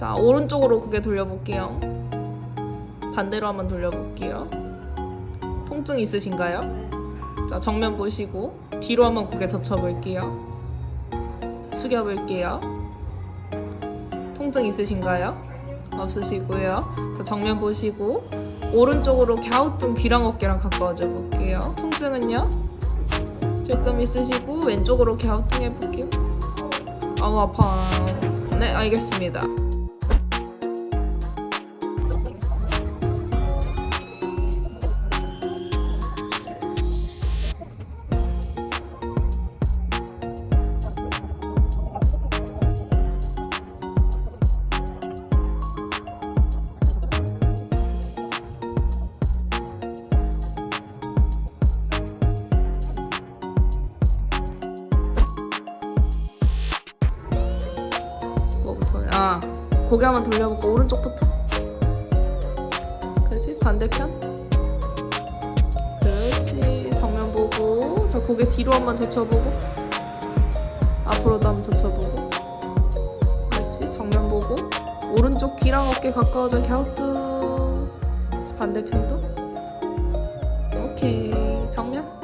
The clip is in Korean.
자, 오른쪽으로 고개 돌려볼게요. 반대로 한번 돌려볼게요. 통증 있으신가요? 자, 정면 보시고 뒤로 한번 고개 젖혀볼게요. 숙여볼게요. 통증 있으신가요? 없으시고요. 자, 정면 보시고 오른쪽으로 갸우뚱 귀랑 어깨랑 가까워져 볼게요. 통증은요? 조금 있으시고 왼쪽으로 갸우뚱 해볼게요. 아우 아파. 네 알겠습니다. 고개 한번 돌려볼까 오른쪽부터. 그렇지 반대편. 그렇지 정면 보고 자 고개 뒤로 한번 젖혀보고 앞으로도 한번 젖혀보고. 그렇지 정면 보고 오른쪽 귀랑 어깨 가까워져 갸우뚱. 반대편도. 오케이 정면.